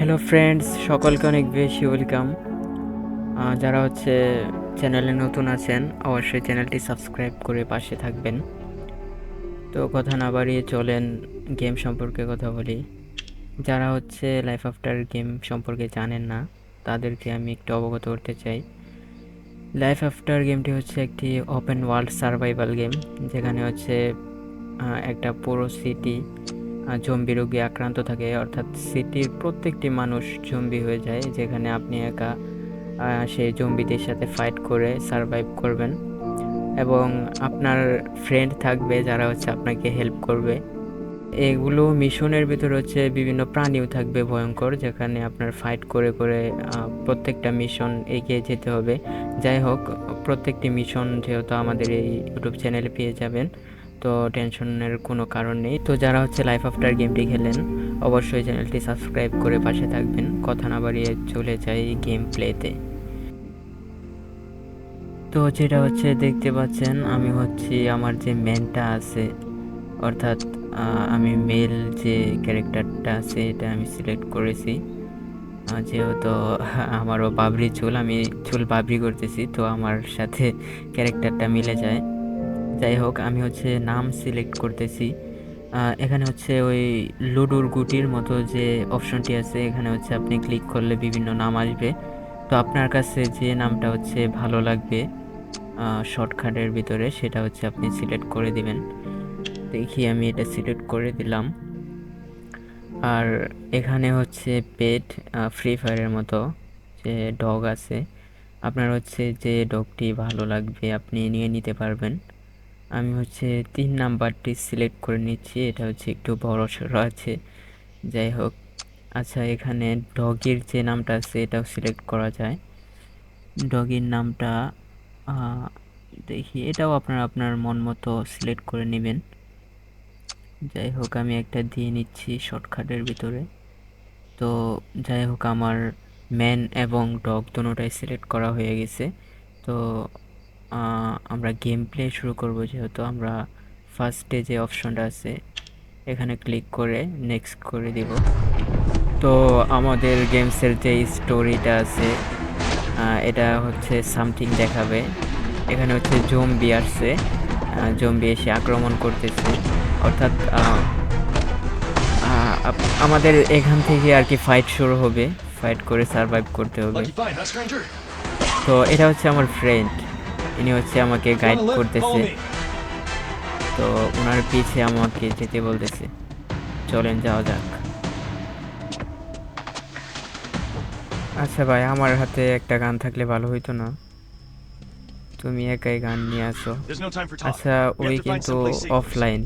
Hello friends সকলকে অনেক বেশি ওয়েলকাম যারা হচ্ছে চ্যানেলে নতুন আছেন, অবশ্যই চ্যানেলটি সাবস্ক্রাইব করে পাশে থাকবেন। তো কথা না বাড়িয়ে চলেন গেম সম্পর্কে কথা বলি। যারা হচ্ছে লাইফ আফটার গেম সম্পর্কে জানেন না, তাদেরকে আমি একটু অবগত করতে চাই। লাইফ আফটার গেমটি হচ্ছে একটি ওপেন ওয়ার্ল্ড সার্ভাইভাল গেম যেখানে হচ্ছে একটা পুরো সিটি জম্বি রোগে আক্রান্ত থাকে। অর্থাৎ সিটির প্রত্যেকটি মানুষ জম্বি হয়ে যায়, যেখানে আপনি একা সেই জম্বিদের সাথে ফাইট করে সারভাইভ করবেন। এবং আপনার ফ্রেন্ড থাকবে যারা হচ্ছে আপনাকে হেল্প করবে। এগুলো মিশনের ভিতর হচ্ছে বিভিন্ন প্রাণীও থাকবে ভয়ঙ্কর, যেখানে আপনার ফাইট করে করে প্রত্যেকটা মিশন এগিয়ে যেতে হবে। যাই হোক, প্রত্যেকটি মিশন যেহেতু আমাদের এই ইউটিউব চ্যানেলে পেয়ে যাবেন। তো টেনশনের কোনো কারণ নেই। তো যারা হচ্ছে লাইফ আফটার গেমটি খেলেন, অবশ্যই চ্যানেলটি সাবস্ক্রাইব করে পাশে থাকবেন। কথা না বাড়িয়ে চলে যাই গেম প্লেতে তো যেটা হচ্ছে দেখতে পাচ্ছেন, আমি হচ্ছে, আমার যে মেনটা আছে, অর্থাৎ আমি মেল যে ক্যারেক্টারটা আছে, এটা আমি সিলেক্ট করেছি। যেহেতু আমারও বাবরি চুল, আমি চুল বাবরি করতেছি, তো আমার সাথে ক্যারেক্টারটা মিলে যায়। যাই হোক, আমি হচ্ছে নাম সিলেক্ট করতেছি। এখানে হচ্ছে ওই লুডুর গুটির মতো যে অপশনটি আছে, এখানে হচ্ছে আপনি ক্লিক করলে বিভিন্ন নাম আসবে। তো আপনার কাছে যে নামটা হচ্ছে ভালো লাগবে শর্টকাটের ভিতরে, সেটা হচ্ছে আপনি সিলেক্ট করে দিবেন। দেখি আমি এটা সিলেক্ট করে দিলাম। আর এখানে হচ্ছে পেট ফ্রি ফায়ারের মতো যে ডগ আছে, আপনার হচ্ছে যে ডগটি ভালো লাগবে, আপনি নিয়ে নিতে পারবেন। আমি হচ্ছে তিন নাম্বারটি সিলেক্ট করে নিচ্ছি, এটা হচ্ছে একটু বড় সড়ো আছে। যাই হোক আচ্ছা এখানে ডগির যে নামটা আছে, এটাও সিলেক্ট করা যায়। ডগির নামটা দেখি, এটাও আপনার আপনার মন মতো সিলেক্ট করে নেবেন। যাই হোক, আমি একটা দিয়ে নিচ্ছি শর্টকাটের ভিতরে। তো যাই হোক, আমার ম্যান এবং ডগ দুটোটাই সিলেক্ট করা হয়ে গেছে। তো আমরা গেম প্লে শুরু করব যেহেতু আমরা ফার্স্টে যে অপশনটা আছে। এখানে ক্লিক করে নেক্সট করে দিব। তো আমাদের গেমসের যে স্টোরিটা আছে এটা হচ্ছে সামথিং দেখাবে। এখানে হচ্ছে জম্বি আসছে। জম্বি এসে আক্রমণ করতেছে। অর্থাৎ আমাদের এখান থেকে আর কি ফাইট শুরু হবে। ফাইট করে সারভাইভ করতে হবে? তো এটা হচ্ছে আমার ফ্রেন্ড ইনি হচ্ছে আমাকে গাইড করতেছে। তো ওনার পিছে আমাকে যেতে বলতেছে। চলেন যাওয়া যাক। আচ্ছা ভাই আমার হাতে একটা গান থাকলে ভালো হইতো না। তুমি একাই গান নিয়ে আসো. আচ্ছা ওই কিন্তু অফলাইন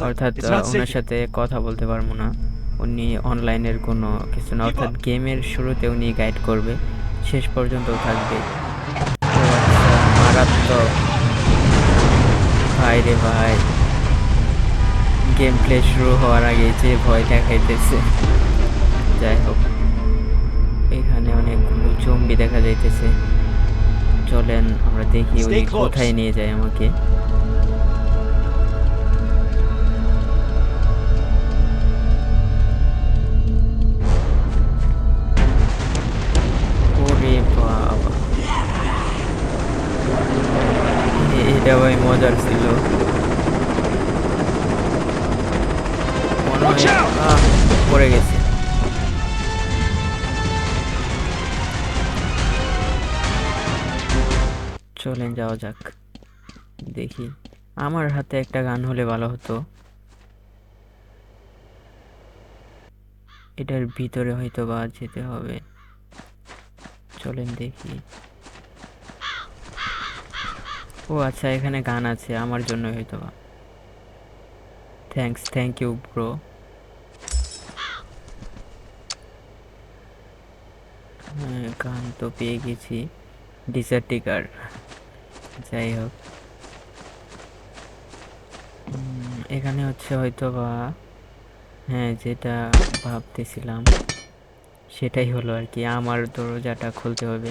অর্থাৎ ওনার সাথে কথা বলতে পারব না। উনি অনলাইনের কোনো কিছু না। অর্থাৎ গেমের শুরুতে উনি গাইড করবে। শেষ পর্যন্ত থাকবে। আচ্ছা ভাই রে ভাই। গেম প্লে শুরু হওয়ার আগে যে ভয় দেখাইতেছে যাই হোক এখানে অনেকগুলো জম্বি দেখা যাইতেছে। চলেন আমরা দেখি ওই কোথায় নিয়ে যায় আমাকে। মজার ছিল। পড়ে গেছে। চলেন যাওয়া যাক। দেখি। আমার হাতে একটা গান হলে ভালো হতো। এটার ভিতরে হয়তো বা যেতে হবে। চলেন দেখি। ও আচ্ছা এখানে গান আছে, আমার জন্য হয়তো বা থ্যাঙ্কস থ্যাংক ইউ ব্রো গান তো পেয়ে গেছি। ডিসার্টিকার যাই হোক। এখানে হচ্ছে হয়তো বা হ্যাঁ যেটা ভাবতেছিলাম, সেটাই হলো আর কি। আমার দরজাটা খুলতে হবে।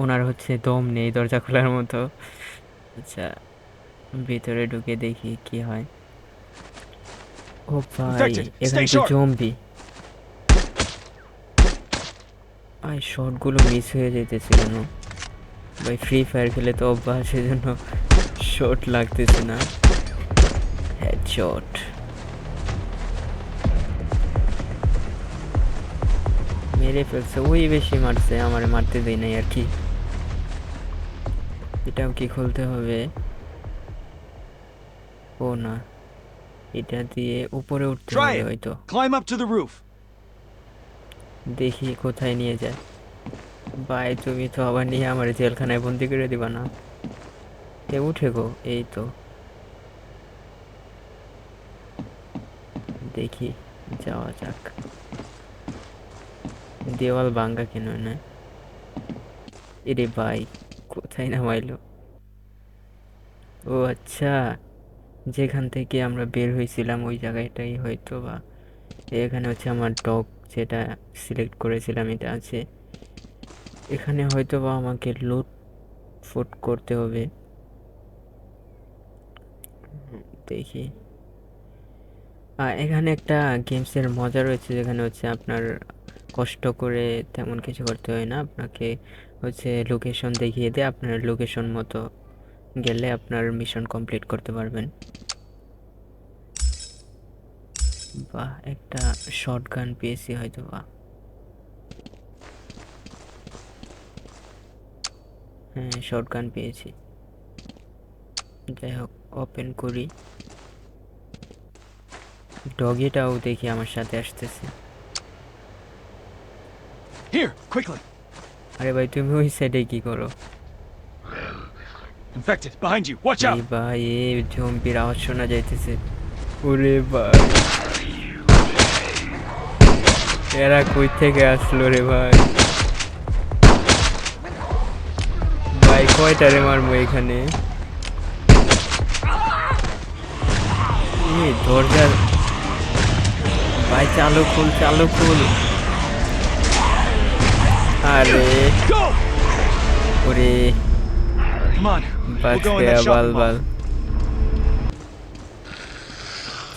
ওনার হচ্ছে দম নেই দরজা খোলার মতো। আচ্ছা ভিতরে ঢুকে দেখি কি হয়। ও ভাই এখানে তো. জম্বি ভাই শটগুলো মিস হয়ে যেতেছে কেন? ভাই ফ্রি ফায়ার খেলে তো অভ্যাস সেজন্য শট লাগতেছে না। হেডশট মেরে ফেলছে ওই বেশি মারছে আমারে মারতে দেয় নাই আর কি। এটাও কি খুলতে হবে? ও না। এটা দিয়ে উপরে উঠতে হবে হয়তো। Climb up to the roof. দেখি কোথায় নিয়ে যায়। ভাই তুমি তো আবার নিয়ে আমার জেলখানায় বন্দি করে দিবা না। এ উঠে গো এই তো। দেখি যাওয়া যাক। দেওয়াল ভাঙ্গা কেন না? এরে ভাই। কোথায় নামাইলো ও আচ্ছা যেখান থেকে আমরা বের হয়েছিলাম ওই জায়গাটাই হয়তো বা। এখানে হচ্ছে আমার ডগ যেটা সিলেক্ট করেছিলাম এটা আছে। এখানে হয়তো বা আমাকে লুট ফুট করতে হবে। দেখি। আহ, এখানে একটা গেমসের মজা রয়েছে যেখানে হচ্ছে আপনার কষ্ট করে তেমন কিছু করতে হয় না। আপনাকে হচ্ছে লোকেশন দেখিয়ে দিয়ে আপনার লোকেশন মতো গেলে আপনার মিশন কমপ্লিট করতে পারবেন। বাহ একটা শর্ট গান পেয়েছি হয়তো বা হ্যাঁ শর্ট গান পেয়েছি। যাই হোক ওপেন করি। ডগিটাও দেখি আমার সাথে আসতেছে। Here, quickly. আরে ভাই তুমি ওই সাইডে কি করো Infected. Behind you. Watch এই out. ভাই এ জম্বির আওয়াজ শোনা যাইতেছে ওরে ভাই এরা কই থেকে আসলো রে ভাই ভাই কয়টারে মারবো এখানে এই দরজা ভাই চালু খুল চালু খুল Gaya that Bal shopping Bal mall.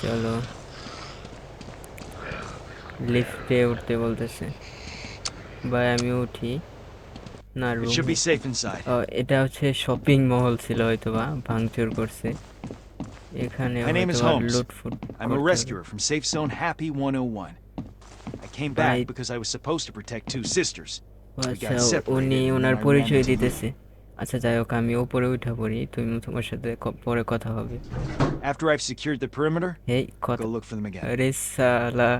চলো লিফটে উঠতে বলতেছে ভাই আমি উঠি না It room should be safe inside. ও এটা হচ্ছে শপিং মহল ছিল হয়তো বা ভাঙচুর করছে এখানে My name is হয়তো Holmes. লুটফুট I'm a rescuer from Safe Zone Happy 101. I came back Right. because I was supposed to protect two sisters. আচ্ছা উনি ওনার পরিচয় দিতেছে আচ্ছা যাই হোক আমি উপরে উঠা পড়ি তুমি তোমার সাথে পরে কথা হবে After I've secured the perimeter, কথা go look for them again. আরে সালা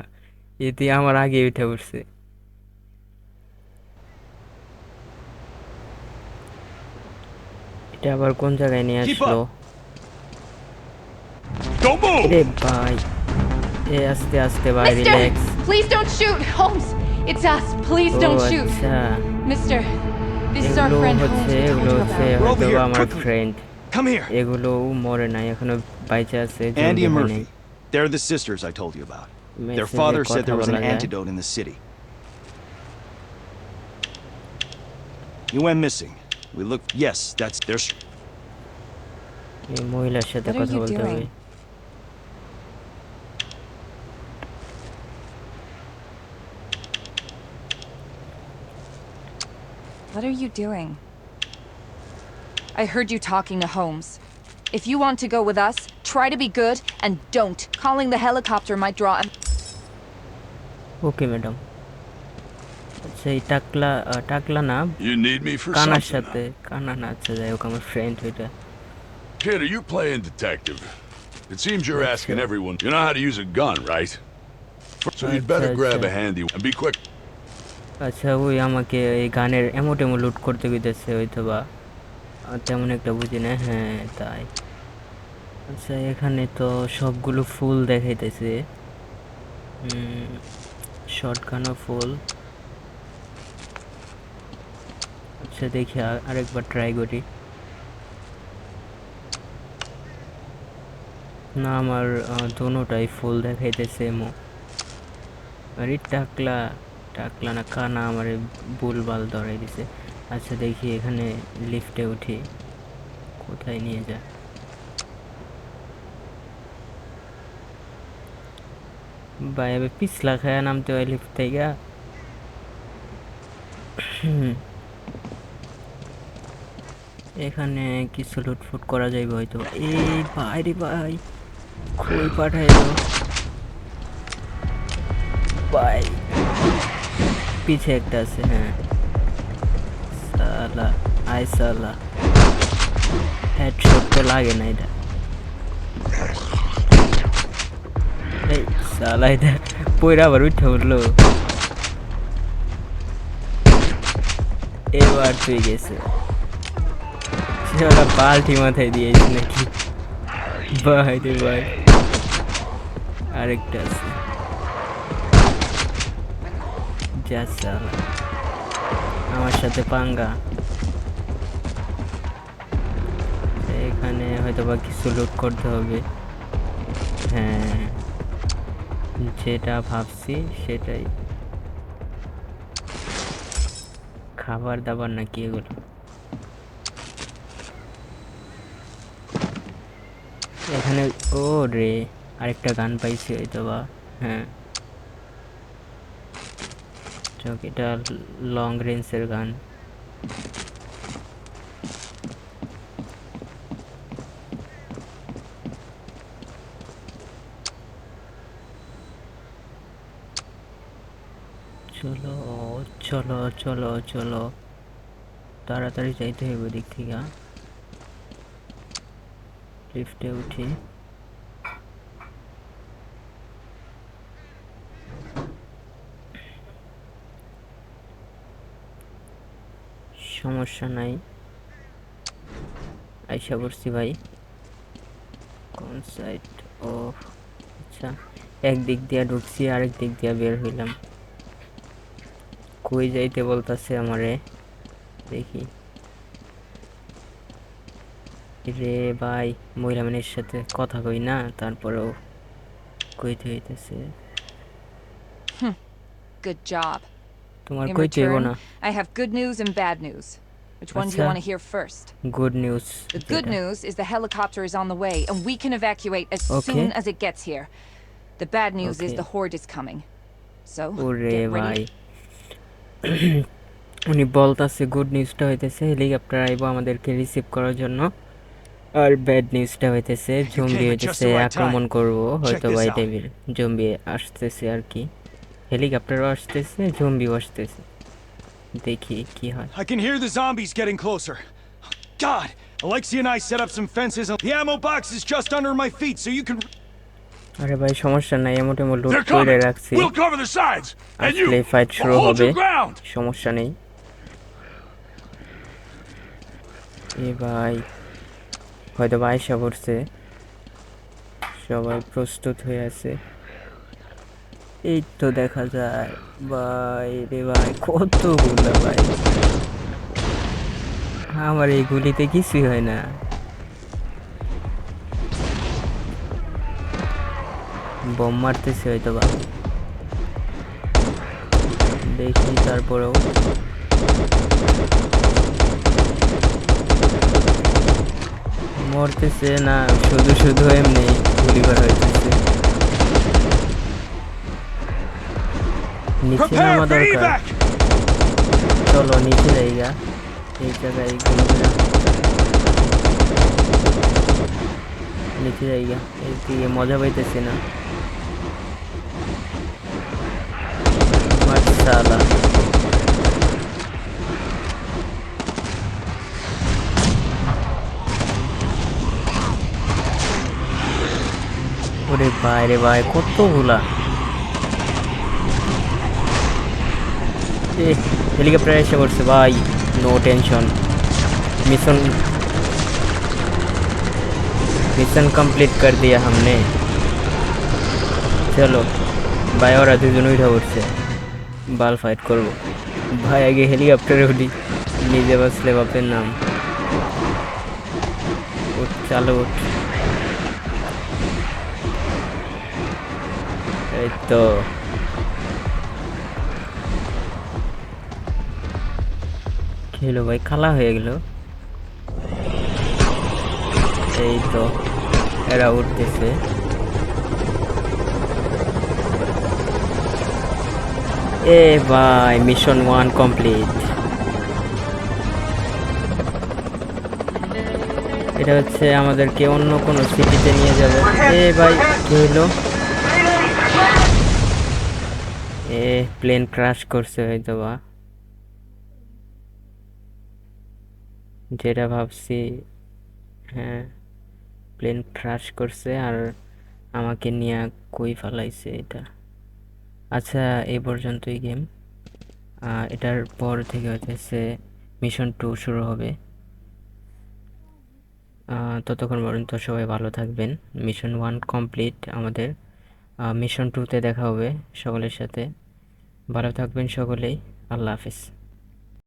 এতে আমার আগে উঠে উঠছে এটা আবার কোন জায়গায় নিয়ে আসলো. Don't move! রে ভাই এ আস্তে আস্তে ভাই Mister! Relax Please don't shoot! Holmes! It's us! Please O don't shoot! আচ্ছা Mister, this is our এগুলো friend Holmes হচ্ছে we told এগুলো you হচ্ছে about. We're over হয়তো here, আমার quickly. Friend Come here. এগুলো মরে নাই এখনো বাইচে আছে Andy জলদি and হয়নি। Murphy. They're the sisters I told you about. Their Messenger father said কথা there was an বলা যায়। antidote in the city. You went missing. We looked. Yes, that's their. s- এই মহিলার সাথে What are কথা you বলতে হবে What are you doing? I heard you talking to Holmes. If you want to go with us, try to be good and don't. Calling the helicopter might draw. Okay madam আচ্ছা এই টাকলা আহ, টাকলা না You need me for কানার something? সাথে কানা না আচ্ছা যাই হোক আমার ফ্রেন্ড ওইটা Kid, are you playing detective? It seems you're asking everyone. You know how to use a gun, right? So you'd better Acha, grab acha. a handy and be quick. আচ্ছা ওই আমাকে এই গানের এমো টেমো লুট করতে গেছে হয়তো বা তেমন একটা বুঝি না হ্যাঁ তাই। আচ্ছা এখানে তো সবগুলো ফুল দেখাইতেছে। শর্ট গানও ফুল। আচ্ছা দেখি আরেকবার ট্রাই করি। না, আমার দোনোটাই ফুল দেখাইতেছে এমো। আরে, টাকলা। টাকলা না কানা আমার বুলবাল ধরাই দিছে। আচ্ছা দেখি এখানে লিফটে উঠি, কোথায় নিয়ে যায়? ভাই এবার পিছলা খায়া নামতে হয় লিফট থেকে। এখানে কিছু লুটফুট করা যাইবে হয়তো। এই ভাই রে ভাই, কই পাঠাইলো? ভাই। পিছে একটা আছে হ্যাঁ সালা আই সালা হেডশট তো লাগে না এটা এই সালা এটা পয়রা আবার উঠে উঠল এবার তুই গেছে সে ওরা পাল্টি মাথায় দিয়েছে নাকি ভাই রে ভাই যা সালা আমার সাথে পাঙ্গা। এখানে হয়তো বা কিছু লুট করতে হবে। হ্যাঁ যেটা ভাবছি সেটাই। খাবার দাবার নাকি এগুলো? এখানে, ও রে, আরেকটা গান পাইছি হয়তো বা হ্যাঁ। চক এটা লং রেঞ্জের গান। চলো চলো চলো চলো। তাড়াতাড়ি যাইতে হবে ওদিক থেকে। লিফটে উঠি। সমস্যা নাই। আইসা পড়ছি ভাই। কোন সাইড ও আচ্ছা এক দিক দিয়ে ঢুকছি আরেক দিক দিয়ে বের হইলাম। কই যাইতে বলতাছে আমারে? দেখি। রে ভাই মহিলা মানের সাথে কথা কই না তারপরেও কইতে হইতেছে। Good job. তোমার In কইতে হইব না। I have good news and bad news. Which one do you want to hear first? Good news The good news is the helicopter is on the way, and we can evacuate as Okay. soon as it gets here. The bad news okay. is the horde is coming. So, ওরে get ভাই ready. উনি বলতাছে good নিউজটা হইতেছে helicopter আইবো আমাদেরকে receive করার জন্য আর bad নিউজটা হইতেছে জম্বি হইতেছে আক্রমণ করব হয়তো out. টেবিল জম্বি আসতেছে আর কি হেলিকপ্টারও আসতেছে জম্বিও আসতেছে দেখি কি হয় I can hear the zombies getting closer. God! Alexia and I set up some fences. The ammo box is just under my feet, so you can. আরে ভাই সমস্যা নাই এমন টেমন লুট They're করে coming. রাখছি We'll cover the sides, and you আসলে fight শুরু hold হবে your ground. সমস্যা নেই এ ভাই হয়তো বা আয়সা পড়ছে সবাই প্রস্তুত হয়ে আছে এই তো দেখা যায়। ভাই রে ভাই, কতগুলো ভাই। আমার এই গুলিতে কিছুই হয় না। বোম মারতেছে হয়তো বা। দেখি তারপরেও। মরতেছে না, শুধু শুধু এমনি গুলি করা হইতেছে। নিচে নামা দরকার। চলো নিচে জায়গা এই জায়গায় নিচে জায়গা এই দিকে মজা পাইতেছে না? মাশাআল্লাহ। ওরে ভাই রে ভাই কতগুলা? এ হেলিকপ্টার এসে পড়ছে ভাই no tension mission mission complete कर दिया हमने চলো ভাই ওরা দুজন উঠে উঠছে বাল ফাইট করব ভাই আগে হেলিকপ্টারে উঠি নিজে বাসলে বাপের নাম উঠ চালো উঠ এই তো ছিল ভাই, খালা হয়ে গেল। এই তো, এরা উঠতেছে। এ ভাই মিশন ওয়ান কমপ্লিট এটা হচ্ছে আমাদেরকে অন্য কোনো সিটিতে নিয়ে যাবে। এ ভাই, কি হলো? এ প্লেন ক্রাশ করছে হয়তো বা যেটা ভাবছি হ্যাঁ প্লেন ক্রাশ করছে আর আমাকে নিয়ে কই ফালাইছে এটা। আচ্ছা এই পর্যন্তই গেম এটার পর থেকে হচ্ছে মিশন টু শুরু হবে। ততক্ষণ পর্যন্ত সবাই ভালো থাকবেন। মিশন ওয়ান কমপ্লিট আমাদের। মিশন টুতে দেখা হবে সকলের সাথে। ভালো থাকবেন সকলেই। আল্লাহ হাফিজ।